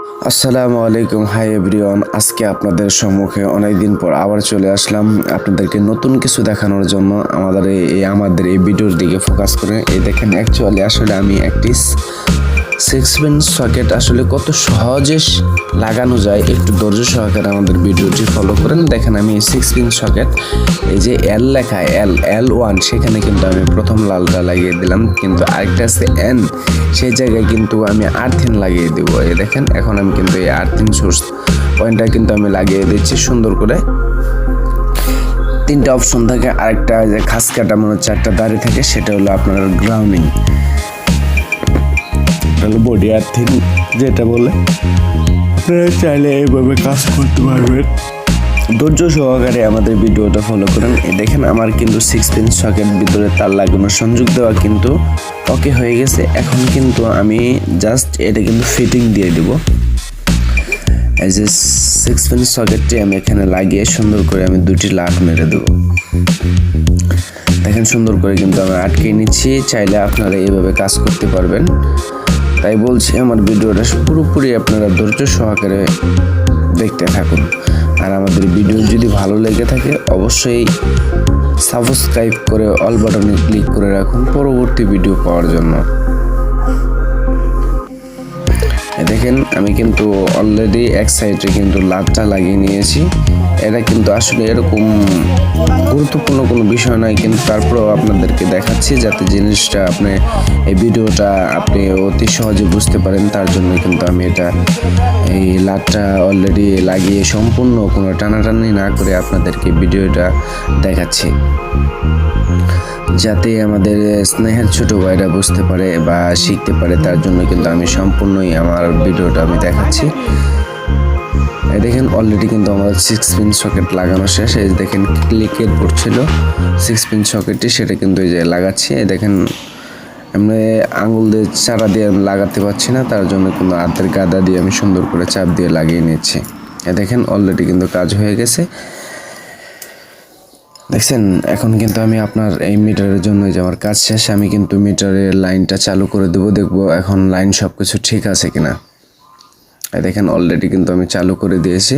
আসসালামু আলাইকুম। Hi everyone আজকে আপনাদের সম্মুখে অনেকদিন পর আবার চলে আসলাম আপনাদেরকে নতুন কিছু দেখানোর জন্য আমাদের এই- আমাদের এই ভিডিওর দিকে ফোকাস করে। এই দেখেন অ্যাকচুয়ালি আসলে আমি একটি সিক্স পিন সকেট আসলে কত সহজে লাগানো যায় একটু ধৈর্য সহকারে আমাদের ভিডিওটি ফলো করেন। দেখেন আমি সিক্স পিন সকেট এই যে এল লেখা এল এল ওয়ান সেখানে কিন্তু আমি প্রথম লালটা লাগিয়ে দিলাম, কিন্তু আরেকটা আছে এন সেই জায়গায় কিন্তু আমি আর্থিন লাগিয়ে দেবো। এই দেখেন, এখন আমি কিন্তু এই আর্থিন সোর্স পয়েন্টটা কিন্তু আমি লাগিয়ে দিচ্ছি সুন্দর করে। তিনটা অপশন থাকে, আরেকটা যে খাস কাটা মনে হচ্ছে একটা দাড়ি থাকে, সেটা হলো আপনার গ্রাউন্ডিং হলো বডি আর্থিং যেটা বলে, আপনারা চাইলে এইভাবে কাজ করতে পারবেন। ধৈর্য সহকারে আমাদের ভিডিওটা ফলো করেন। দেখেন, আমার কিন্তু সিক্স পিন সকেট ভিতরে তার লাগানো সংযোগ দেওয়া কিন্তু ওকে হয়ে গেছে। এখন কিন্তু আমি জাস্ট এটা কিন্তু ফিটিং দিয়ে দিব। এই যে সিক্স পিন সকেটটি আমি এখানে লাগিয়ে সুন্দর করে আমি দুটি লাট মেরে দেবো। দেখেন সুন্দর করে কিন্তু আমি আটকে নিচ্ছি। চাইলে আপনারা এইভাবে কাজ করতে পারবেন। তাই বলছি আমার ভিডিওটা পুরোপুরি আপনারা ধৈর্য সহকারে দেখতে থাকুন। আর আমাদের ভিডিও যদি ভালো লেগে থাকে, অবশ্যই সাবস্ক্রাইব করে অল বাটনে ক্লিক করে রাখুন পরবর্তী ভিডিও পাওয়ার জন্য। দেখেন, আমি কিন্তু অলরেডি এক সাইডে কিন্তু লাটটা লাগিয়ে নিয়েছি। এটা কিন্তু আসলে এরকম গুরুত্বপূর্ণ কোনো বিষয় নয়, কিন্তু তারপরেও আপনাদেরকে দেখাচ্ছি যাতে জিনিসটা আপনি এই ভিডিওটা আপনি অতি সহজে বুঝতে পারেন। তার জন্য কিন্তু আমি এটা এই লাটটা অলরেডি লাগিয়ে সম্পূর্ণ কোনো টানাটানি না করে আপনাদেরকে ভিডিওটা দেখাচ্ছি। যাতে আমাদের স্নেহের ছোট ভাইরা বুঝতে পারে বা শিখতে পারে, তার জন্য কিন্তু আমি সম্পূর্ণই আমার ভিডিওটা আমি দেখাচ্ছি। দেখেন অলরেডি কিন্তু আমার সিক্স পিন সকেট লাগানো শেষ। এই দেখেন ক্লিকের পড়ছিল সিক্স পিন সকেটটি সেটা কিন্তু এই যে লাগাচ্ছি। এই দেখেন এমনি আঙুল দিয়ে চারা দিয়ে আমি লাগাতে পারছি না, তার জন্য কিন্তু হাতের গাদা দিয়ে আমি সুন্দর করে চাপ দিয়ে লাগিয়ে নিচ্ছি। এ দেখেন অলরেডি কিন্তু কাজ হয়ে গেছে। দেখছেন, এখন কিন্তু আমি আপনার এই মিটারের জন্য যে আমার কাজ শেষ, আমি কিন্তু মিটারের লাইনটা চালু করে দেবো। দেখব এখন লাইন সব কিছু ঠিক আছে কিনা। দেখেন অলরেডি কিন্তু আমি চালু করে দিয়েছি।